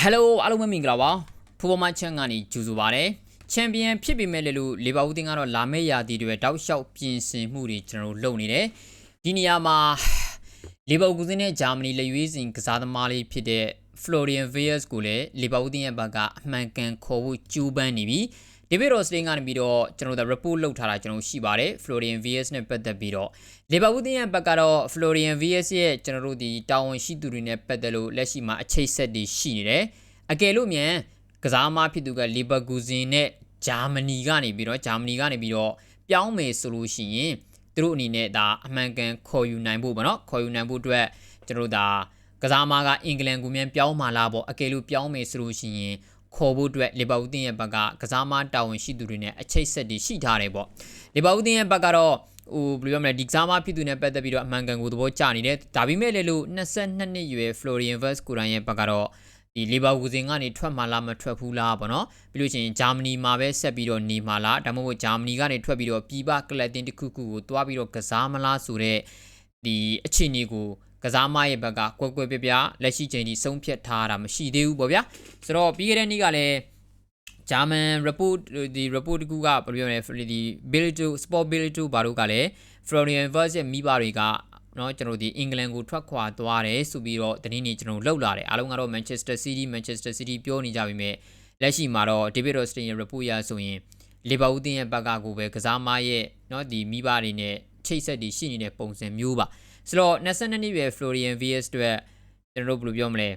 ဟယ်လိုအားလုံးပဲမင်္ဂလာပါဖူဘောမချန်ကနေကြိုဆိုပါရစေချန်ပီယံဖြစ်ပေမဲ့လည်းလို့လီဗာပူးတင်းကတော့လာမယ့်ရာသီတွေတောက်လျှောက်ပြင်ဆင်မှုတွေကျွန်တော်တို့လုပ်နေတယ်ဒီနေရာမှာလီဗာပူးတင်းနဲ့ဂျာမနီလက်ရွေးစင်ကစားသမားလေးဖြစ်တဲ့ Florian Wirtz ကိုလည်းလီဗာပူးတင်းရဲ့ဘက်ကအမှန်ကန်ခေါ်ဖို့ကြိုးပမ်းနေပြီ ဒေးဗစ်ရော့စတင်ကနေပြီးတော့ကျွန်တော်တို့ report လုပ်ထားတာကျွန်တော်ရှိပါတယ် Florian Wirtz နဲ့ပတ်သက်ပြီးတော့လီဗာပူးတင်းရဲ့ဘက်ကတော့ Florian Wirtz ရဲ့ကျွန်တော်တို့ဒီတာဝန်ရှိသူတွေနဲ့ပတ်သက်လို့လက်ရှိမှာအချိတ်ဆက်တွေရှိနေတယ်အကယ်လို့မြန်ကစားမဖြစ်သူကလီဗာပူးဇင်နဲ့ဂျာမနီကနေပြီးတော့ဂျာမနီကနေပြီးတော့ပြောင်းမယ်ဆိုလို့ရှိရင်သူတို့အနေနဲ့ဒါအမှန်ကန်ခေါ်ယူနိုင်ဖို့ပေါ့နော်ခေါ်ယူနိုင်ဖို့အတွက်ကျွန်တော်တို့ဒါကစားမကအင်္ဂလန်ကိုမြန်ပြောင်းมาလားပေါ့အကယ်လို့ပြောင်းမယ်ဆိုလို့ရှိရင် ခေါ်ဖို့အတွက်လီဗာပူးတင်းရဲ့ဘက်ကကစားမတာဝန်ရှိသူတွေနဲ့အချိတ်ဆက်တွေရှိထားတယ်ပေါ့လီဗာပူးတင်းရဲ့ဘက်ကတော့ဟိုဘယ်လိုပြောမလဲဒီကစားမဖြစ်သူနဲ့ပတ်သက်ပြီးတော့အမှန်ကန်ကိုသဘောကျနေတယ်ဒါပေမဲ့လည်းလို့22နှစ်ရွယ် Florian Wirtz ကိုယ်တိုင်ရဲ့ဘက်ကတော့ဒီလီဗာပူးစင်ကနေထွက်มาလားမထွက်ဘူးလားပေါ့နော်ပြီးလို့ရှိရင်ဂျာမနီမှာပဲဆက်ပြီးတော့နေမှာလားဒါမှမဟုတ်ဂျာမနီကနေထွက်ပြီးတော့ပြည်ပကလပ်တင်တစ်ခုခုကိုတွားပြီးတော့ကစားမလားဆိုတော့ဒီအခြေအနေကို ကစားမရဲ့ဘက်ကကွက်ကွက်ပြပြလက်ရှိချိန်ထိဆုံးဖြတ်ထားတာမရှိသေးဘူးပေါ့ဗျာဆိုတော့ပြီးခဲ့တဲ့နေ့ကလည်းဂျာမန် report ဒီ report တကူကဘယ်လိုပြောမလဲဒီ bill to sport bill to ဘာလို့ကလည်း Florian Wirtz ရဲ့မိဘတွေကเนาะကျွန်တော်ဒီအင်္ဂလန်ကိုထွက်ခွာသွားတယ်ဆိုပြီးတော့တင်းနေကျွန်တော်လှုပ်လာတယ်အားလုံးကတော့ Manchester City Manchester City ပြောနေကြပြီမဲ့လက်ရှိမှာတော့ David Rostin ရဲ့ report ရဆိုရင်လီဗာပူးတင်းရဲ့ဘက်ကကိုပဲကစားမရဲ့เนาะဒီမိဘတွေနဲ့ချိတ်ဆက်တွေရှိနေတဲ့ပုံစံမျိုးပါ ဆိုတော့22နှစ်ရွယ် Florian Wirtz အတွက်ကျွန်တော်တို့ဘယ်လိုပြောမလဲ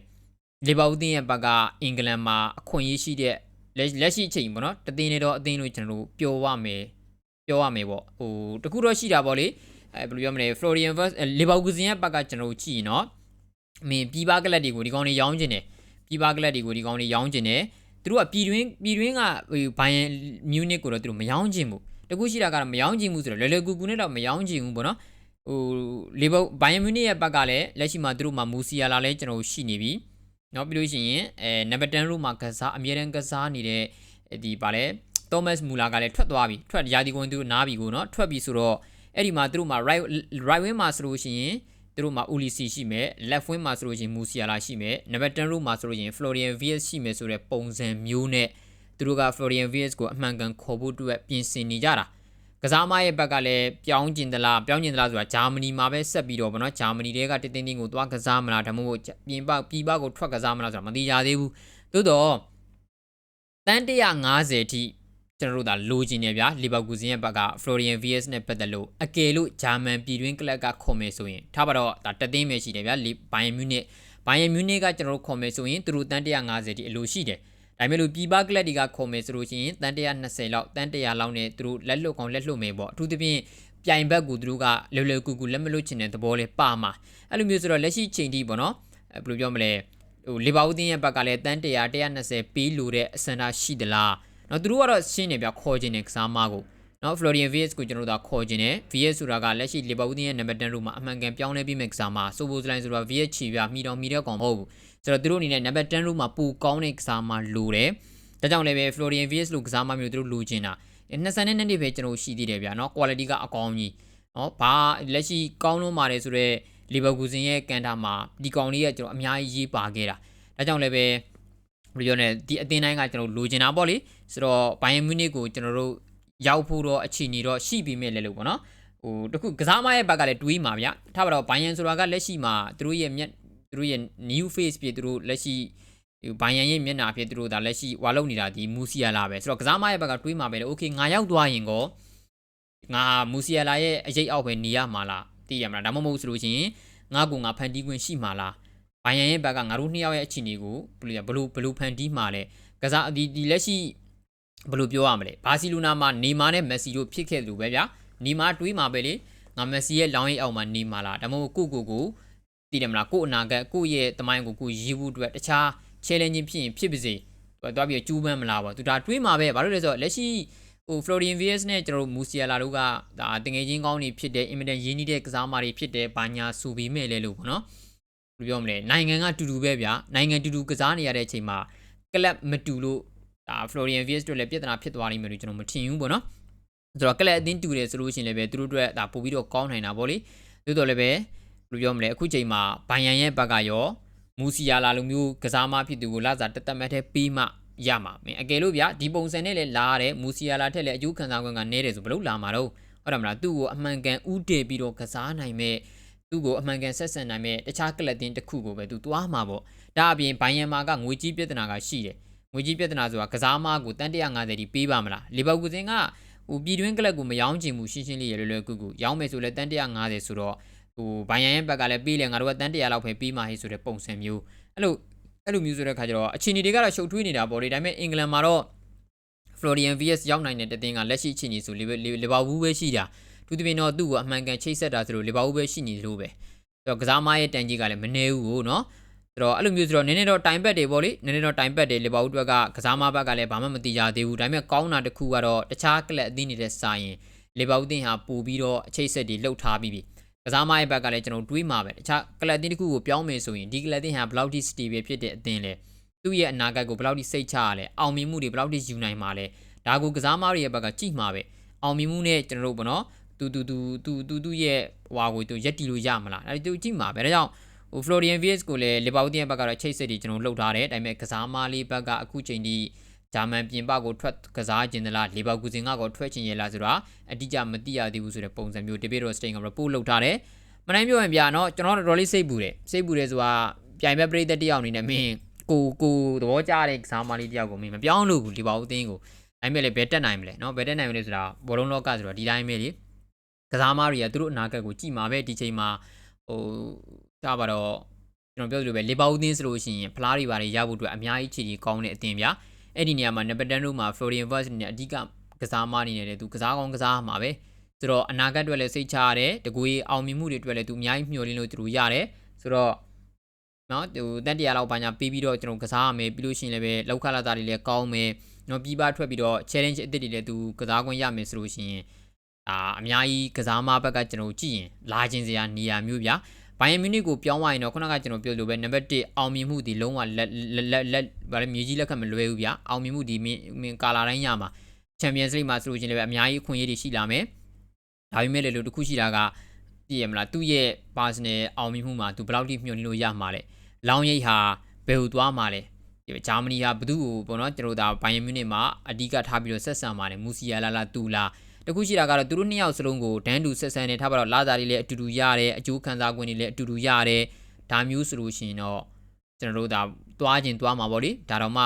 လီဗာပူးတင်းရဲ့ဘက်ကအင်္ဂလန်မှာအခွင့်အရေးရှိတဲ့လက်ရှိအချိန်ပေါ့နော်တသိန်းနေတော့အသိန်းလို့ကျွန်တော်တို့ပြောရမယ်ပြောရမယ်ပေါ့ဟိုတခုတော့ရှိတာပေါ့လေအဲဘယ်လိုပြောမလဲ Florian Wirtz လီဗာပူးစင်ရဲ့ဘက်ကကျွန်တော်တို့ကြည့်နော်အမင်းပြည်ပကလပ်တွေကိုဒီကောင်တွေရောင်းကျင်တယ်ပြည်ပကလပ်တွေကိုဒီကောင်တွေရောင်းကျင်တယ်သူတို့ကပြည်တွင်းပြည်တွင်းကဟိုဘိုင်ယန်မြူနစ်ကိုတော့သူတို့မရောင်းကျင်ဘူးတကူရှိတာကတော့မရောင်းကျင်ဘူးဆိုတော့လွယ်လွယ်ကူကူနဲ့တော့မရောင်းကျင်ဘူးပေါ့နော် ဟိုလီဗာဘိုင်ယန်မြူနစ်ရဲ့ဘက်ကလည်းလက်ရှိမှာသူတို့မှာမူစီယာလာလည်းကျွန်တော်ရှိနေပြီနော်ပြီးလို့ရှိရင်အဲနံပါတ်10လို့မှာကစားအမြဲတမ်းကစားနေတဲ့ဒီဗာလဲသောမတ်မူလာကလည်းထွက်သွားပြီထွက်ရာဒီကွန်သူနားပြီကိုနော်ထွက်ပြီဆိုတော့အဲ့ဒီမှာသူတို့မှာ right right wing မှာဆိုလို့ရှိရင်သူတို့မှာ Ulisi ရှိမယ် left wing မှာဆိုလို့ရှိရင် Musiala ရှိမယ် number 10 row မှာဆိုလို့ရှိရင် Florian Wirtz ရှိမယ်ဆိုတဲ့ပုံစံမျိုးနဲ့သူတို့က Florian Wirtz ကိုအမှန်ကန်ခေါ်ဖို့အတွက်ပြင်ဆင်နေကြတာ ကစားမရဲ့ဘက်ကလည်းပြောင်းကျင်သလားပြောင်းကျင်သလားဆိုတာဂျာမနီမှာပဲဆက်ပြီးတော့ဗောနော်ဂျာမနီတဲကတင်းတင်းတင်းကိုသွားကစားမလားဒါမှမဟုတ်ပြင်ပပြည်ပကိုထွက်ကစားမလားဆိုတာမသိကြသေးဘူးသို့တော့တန်း150ထိကျွန်တော်တို့ဒါလိုချင်နေဗျာလီဗာပူးဇင်ရဲ့ဘက်က Florian Wirtz နဲ့ပတ်သက်လို့အကယ်လို့ဂျာမန်ပြည်တွင်းကလပ်ကခေါ်မယ်ဆိုရင်ထားပါတော့ဒါတသိန်းပဲရှိတယ်ဗျာဘိုင်ယန်မြူနစ်ဘိုင်ယန်မြူနစ်ကကျွန်တော်တို့ခေါ်မယ်ဆိုရင်သူတို့တန်း150တိအလိုရှိတယ် ဒါပေမဲ့လို့ပြည်ပကလပ်တွေကခေါ်မယ်ဆိုလို့ရှိရင်တန်း120လောက်တန်း100လောက်နဲ့သူတို့လက်လွတ်ကောင်လက်လွတ်မယ်ပေါ့အထူးသဖြင့်ပြိုင်ဘက်ကူသူတို့ကလွယ်လွယ်ကူကူလက်မလွတ်ချင်တဲ့သဘောလေးပါမှာအဲ့လိုမျိုးဆိုတော့လက်ရှိချိန်ထိပေါ့နော်ဘယ်လိုပြောမလဲဟိုလီဗာပူးတင်းရဲ့ဘက်ကလည်းတန်း100 120ပေးလို့တဲ့အစန္ဒရှိသလားနော်သူတို့ကတော့ရှင်းနေပြခေါ်ခြင်းနဲ့ကစားမကို နော် Florian Wirtz ကိုကျွန်တော်တို့ကခေါ်ခြင်းနဲ့ VS ဆိုတာကလက်ရှိလီဗာပူးတင်းရဲ့နံပါတ်10ရိုမှာအမှန်ကန်ပြောင်းလဲပြီးမဲ့ကစားမဆိုဘိုစလိုင်းဆိုတာ VS ချီပြမိတော်မိတဲ့ကောင်မဟုတ်ဘူးဆိုတော့သူတို့အနေနဲ့နံပါတ်10ရိုမှာပူကောင်းတဲ့ကစားမလိုတယ်ဒါကြောင့်လည်းပဲ Florian Wirtz လို့ကစားမမျိုးသူတို့လိုချင်တာ22နှစ်နှစ်ပဲကျွန်တော်ရှိသေးတယ်ဗျာနော် quality ကအကောင်းကြီးနော်ဘာလက်ရှိကောင်းလို့ပါတယ်ဆိုတော့လီဗာပူးစင်ရဲ့ကန်တာမှာဒီကောင်လေးကကျွန်တော်အများကြီးရေးပါခဲ့တာဒါကြောင့်လည်းပဲဘယ်လိုပြောလဲဒီအသင်းတိုင်းကကျွန်တော်လိုချင်တာပေါ့လေဆိုတော့ဘိုင်ယန်မြူနစ်ကိုကျွန်တော်တို့ ရောက်ဖို့တော့အခြေအနေတော့ရှိပြီမဲ့လေလို့ပေါ့နော်ဟိုတခုကစားမရဲ့ဘက်ကလည်းတွေးမှာဗျထားပါတော့ဘိုင်ယန်ဆိုတာကလက်ရှိမှာသူတို့ရဲ့မျက်သူတို့ရဲ့ new face ဖြစ်သူတို့လက်ရှိဘိုင်ယန်ရဲ့မျက်နှာဖြစ်သူတို့ဒါလက်ရှိဝါလုံနေတာဒီမူစီယာလာပဲဆိုတော့ကစားမရဲ့ဘက်ကတွေးမှာပဲလေโอเคငါရောက်သွားရင်ကောငါမူစီယာလာရဲ့အရေးအောက်ပဲနေရမှာလားသိရမလားဒါမှမဟုတ်ဆိုလို့ရှိရင်ငါကငါဖန်တီးခွင့်ရှိမှာလားဘိုင်ယန်ရဲ့ဘက်ကငါတို့နှစ်ယောက်ရဲ့အခြေအနေကိုဘယ်လိုဘယ်လိုဘယ်လိုဖန်တီးမှာလဲကစားဒီဒီလက်ရှိ ဘယ်လိုပြောရမလဲဘာစီလိုနာမှာနေမာနဲ့မက်ဆီတို့ဖြစ်ခဲ့တယ်လို့ပဲဗျာနေမာတွေးမှာပဲလေငါမက်ဆီရဲ့လောင်းရိပ်အောက်မှာနေမာလားဒါမှမဟုတ်ကိုကိုကိုတည်တယ်မလားကိုအနာဂတ်ကိုရဲ့တမိုင်းကိုကိုရီးဘူးအတွက်တခြား challenge ဖြစ်ရင်ဖြစ်ပါစေသွားပြီးကျူးပန်းမလားပေါ့သူဒါတွေးမှာပဲဘာလို့လဲဆိုတော့လက်ရှိဟို Florian Wirtz နဲ့ကျွန်တော်တို့ Musiala တို့ကဒါတငယ်ချင်းကောင်းတွေဖြစ်တယ်အင်မတန်ရင်းနှီးတဲ့ကစားမတွေဖြစ်တယ်ဘာညာဆိုပြီးမဲ့လဲလို့ပေါ့နော်ဘယ်လိုပြောမလဲနိုင်ငံကတူတူပဲဗျာနိုင်ငံတူတူကစားနေရတဲ့အချိန်မှာကလပ်မတူလို့ ဒါ Florian Wirtz တို့လည်းပြဿနာဖြစ်သွားလိမ့်မယ်လို့ကျွန်တော်မထင်ဘူးပေါ့နော်ဆိုတော့ကလပ်အသင်းတူတယ်ဆိုလို့ရှိရင်လည်းပဲသူတို့အတွက်ဒါပို့ပြီးတော့ကောင်းနိုင်တာပေါ့လေသို့တော်လည်းပဲဘယ်လိုပြောမလဲအခုချိန်မှာဘိုင်ယန်ရဲ့ဘက်ကရောမမူစီယာလာလိုမျိုးကစားမဖြစ်သူကိုလာစားတက်တက်မဲ့တဲ့ပြီးမှရမှာမင်းအကယ်လို့ဗျာဒီပုံစံနဲ့လည်းလာရတယ်မူစီယာလာထက်လည်းအကျိုးခံစား권ကနည်းတယ်ဆိုဘလို့လာမှာတော့ဟုတ်တယ်မလားသူ့ကိုအမှန်ကန်ဥတည်ပြီးတော့ကစားနိုင်မဲ့သူ့ကိုအမှန်ကန်ဆက်ဆံနိုင်မဲ့တခြားကလပ်တင်တစ်ခုကိုပဲသူသွားမှာပေါ့ဒါအပြင်ဘိုင်ယန်မာကငွေကြီးပြဿနာကရှိတယ် ငွေကြီးပြဿနာဆိုတာကစားမကိုတန်150တီပေးပါမလားလီဗာပူးစင်ကဟိုပြည်တွင်းကလပ်ကိုမယောင်းချင်ဘူးရှင်းရှင်းလေးရလွယ်လွယ်ကူကူရောင်းမယ်ဆိုလဲတန်150ဆိုတော့ဟိုဘိုင်ယန်ရဲ့ဘက်ကလည်းပေးလေငါတို့ကတန်100လောက်ပဲပေးမှဟိဆိုတဲ့ပုံစံမျိုးအဲ့လိုအဲ့လိုမျိုးဆိုတဲ့ခါကျတော့အခြေအနေတွေကတော့ရှုပ်ထွေးနေတာပေါ့လေဒါပေမဲ့အင်္ဂလန်မှာတော့ Florian VS ရောက်နိုင်တဲ့တတင်းကလက်ရှိအခြေအနေဆိုလီဗာပူးပဲရှိတာသူတပင်တော့သူ့ကိုအမှန်ကန်ချိတ်ဆက်တာဆိုလို့လီဗာပူးပဲရှိနေလို့ပဲအဲ့တော့ကစားမရဲ့တန်ကြီးကလည်းမနေဘူးကိုနော် ဆိုတော့အဲ့လိုမျိုးဆိုတော့နည်းနည်းတော့တိုင်ပတ်တွေပေါ့လေနည်းနည်းတော့တိုင်ပတ်တွေလီဗာပူးဘက်ကကစားမဘက်ကလည်းဘာမှမတိကြသေးဘူးဒါပေမဲ့ကောင်းတာတစ်ခုကတော့တခြားကလပ်အသင်းတွေနဲ့စာရင်လီဗာပူးတင်ဟာပို့ပြီးတော့အချိတ်ဆက်တွေလှုပ်ထားပြီးပြီကစားမရဲ့ဘက်ကလည်းကျွန်တော်တွေးမှာပဲတခြားကလပ်အသင်းတစ်ခုကိုပြောင်းမယ်ဆိုရင်ဒီကလပ်အသင်းဟာဘယ်လောက်ထိစတီပဲဖြစ်တဲ့အသင်းလဲသူ့ရဲ့အနာဂတ်ကိုဘယ်လောက်ထိစိတ်ချရလဲအောင်မြင်မှုတွေဘယ်လောက်ထိယူနိုင်မှာလဲဒါကိုကစားမတွေရဲ့ဘက်ကကြည့်မှာပဲအောင်မြင်မှုနဲ့ကျွန်တော်တို့ပေါ့နော်တူတူတူတူတူတူရဲ့ဟွာကိုသူရက်တီလို့ရမလားအဲဒီသူကြည့်မှာပဲဒါကြောင့် ဟို Florian Wirtz ကိုလည်း Liverpool ရဲ့ဘက်ကတော့ချိတ်ဆက်တီကျွန်တော်လှုပ်ထားတယ်ဒါပေမဲ့ကစားမလေးဘက်ကအခုချိန်ထိဂျာမန်ပြင်ပကိုထွက်ကစားခြင်းသလားလီဗာပူးစင်ကကိုထွက်ခြင်းရလားဆိုတာအတိအကျမသိရသေးဘူးဆိုတဲ့ပုံစံမျိုး debate တော့ stain က report လုပ်ထားတယ်။မနိုင်ပြောရင်ပြတော့ကျွန်တော်တော်တော်လေးစိတ်ပူတယ်။စိတ်ပူတယ်ဆိုတာပြိုင်ဘက်ပရိသတ်တယောက်အနေနဲ့မင်းကိုကိုသဘောကျတဲ့ကစားမလေးတယောက်ကိုမင်းမပြောင်းလို့ဘူးလီဗာပူးအသင်းကိုအဲ့မဲ့လည်းဘယ်တက်နိုင်မလဲနော်ဘယ်တက်နိုင်မလဲဆိုတာဘောလုံးလောကဆိုတော့ဒီတိုင်းပဲလေကစားမတွေကသူတို့အနာဂတ်ကိုကြည်မှာပဲဒီချိန်မှာဟို ဒါပါတော့ကျွန်တော်ပြောသလိုပဲလီဗာပူးသင်းဆိုလို့ရှိရင်ဖလားတွေပါတွေရဖို့အတွက်အများကြီးခြေကြီးကောင်းတဲ့အသင်းဗျာအဲ့ဒီနေရာမှာနပတန်တို့မှာ Florian Wirtz နဲ့အဓိကကစားမနေတယ်သူကစားကောင်းကစားမှာပဲဆိုတော့အနာဂတ်အတွက်လည်းစိတ်ချရတယ်တကူကြီးအောင်မြင်မှုတွေအတွက်လည်းသူအများကြီးမျှော်လင့်လို့သူတို့ရတယ်ဆိုတော့နော်ဟိုတက်တရလောက်ပါညာပြီးပြီးတော့ကျွန်တော်ကစားရမယ်ပြီးလို့ရှိရင်လည်းပဲလောက်ခလာတာတွေလည်းကောင်းမယ်နော်ပြီးပါထွက်ပြီးတော့ challenge အသစ်တွေလည်းသူကစားခွင့်ရမယ်ဆိုလို့ရှိရင်ဒါအများကြီးကစားမဘက်ကကျွန်တော်ကြည့်ရင်လာခြင်းစရာနေရာမျိုးဗျာ ဘိုင်ယန်မြူနစ်ကိုပြောင်းသွားရင်တော့ခုနကကျွန်တော်ပြောလို့ပဲနံပါတ်1အောင်မြင်မှုဒီလုံးဝလက်လက်လက်ဗါလဲမြေကြီးလက်ခတ်မလွယ်ဘူးဗျာအောင်မြင်မှုဒီမင်းကာလာတိုင်းရမှာချန်ပီယံစ်လိမှာဆိုလို့ချင်းလည်းပဲအများကြီးအခွင့်အရေးတွေရှိလာမယ်ဒါပေမဲ့လည်းလို့တခုရှိတာကသိရမလားသူ့ရဲ့ personal အောင်မြင်မှုမှာသူဘယ်လောက်ထိမျှော်လင့်လို့ရမှာလဲလောင်းရိတ်ဟာဘယ်ဟိုသွားမှာလဲဂျာမနီဟာဘသူ့ကိုပေါ့နော်ကျွန်တော်တို့ဒါဘိုင်ယန်မြူနစ်မှာအဓိကထားပြီးတော့ဆက်ဆံပါတယ်မူစီယာလာလာတူလာ တခုရှိတာကတော့သူတို့နှစ်ယောက်စလုံးကိုဒန်းတူဆက်ဆံနေထားပါတော့လာစားလေးလည်းအတူတူရတယ်အကျိုးခံစား권တွေလည်းအတူတူရတယ်ဒါမျိုးဆိုလို့ရှိရင်တော့ကျွန်တော်တို့ဒါသွားခြင်းသွားမှာပေါ့လေဒါတော့မှ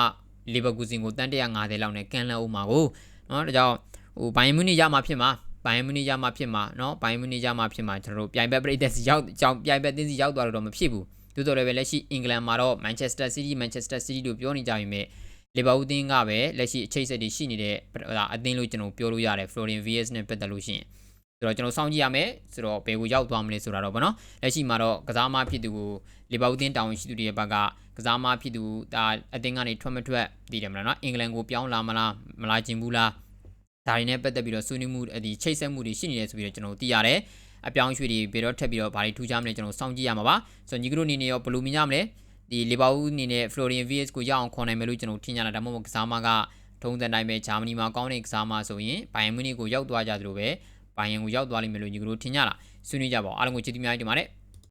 လီဗာကူဇင်ကိုတန်150လောက်နဲ့ကန်လန်အောင်မှာကိုနော်ဒါကြောင့်ဟိုဘိုင်မြူနစ်ရမှာဖြစ်မှာဘိုင်မြူနစ်ရမှာဖြစ်မှာနော်ဘိုင်မြူနစ်ရမှာဖြစ်မှာကျွန်တော်တို့ပြိုင်ဘက်ပရိသတ်စီရောက်ကြောင်ပြိုင်ဘက်တင်းစီရောက်သွားတော့မဖြစ်ဘူးသို့တော်လည်းပဲလက်ရှိအင်္ဂလန်မှာတော့ Manchester City Manchester City တို့ပြောနေကြပြီမြဲ လီဗာပူးသင်းကပဲလက်ရှိအချိတ်ဆက်တွေရှိနေတဲ့ဒါအသင်းလို့ကျွန်တော်ပြောလို့ရတယ် Florian Vs နဲ့ပတ်သက်လို့ရှိရင်ဆိုတော့ကျွန်တော်စောင့်ကြည့်ရမယ်ဆိုတော့ဘယ်ကိုရောက်သွားမလဲဆိုတာတော့ဗောနော်လက်ရှိမှာတော့ကစားမဖြစ်သူကိုလီဗာပူးသင်းတာဝန်ရှိသူတွေရဲ့ဘက်ကကစားမဖြစ်သူဒါအသင်းကနေထွက်မထွက်သိတယ်မလားနော်အင်္ဂလန်ကိုပြောင်းလာမလားမလာခြင်းဘူးလားဒါတွေနဲ့ပတ်သက်ပြီးတော့ဆွေးနွေးမှုဒီချိတ်ဆက်မှုတွေရှိနေတယ်ဆိုပြီးတော့ကျွန်တော်သိရတယ်အပြောင်းရွှေ့တွေဘယ်တော့ထက်ပြီးတော့ဘာတွေထူးခြားမလဲကျွန်တော်စောင့်ကြည့်ရမှာပါဆိုတော့ညီကတို့အနေနဲ့ရောဘယ်လိုမြင်ကြမလဲ ဒီလီဗာပူးအနေနဲ့ Florian Vs ကိုရအောင်ခေါ်နိုင်မယ်လို့ကျွန်တော်ထင်ကြတာဒါမှမဟုတ်ကစားမကထုံးစံတိုင်းပဲဂျာမနီမှာကောင်းတဲ့ကစားမဆိုရင်ဘိုင်ယန်မြူနစ်ကိုရောက်သွားကြသလိုပဲဘိုင်ယန်ကိုရောက်သွားလိမ့်မယ်လို့ညီကတို့ထင်ကြလားဆွေးနွေးကြပါဦးအားလုံးကိုကျေးဇူးများတင်ပါတယ်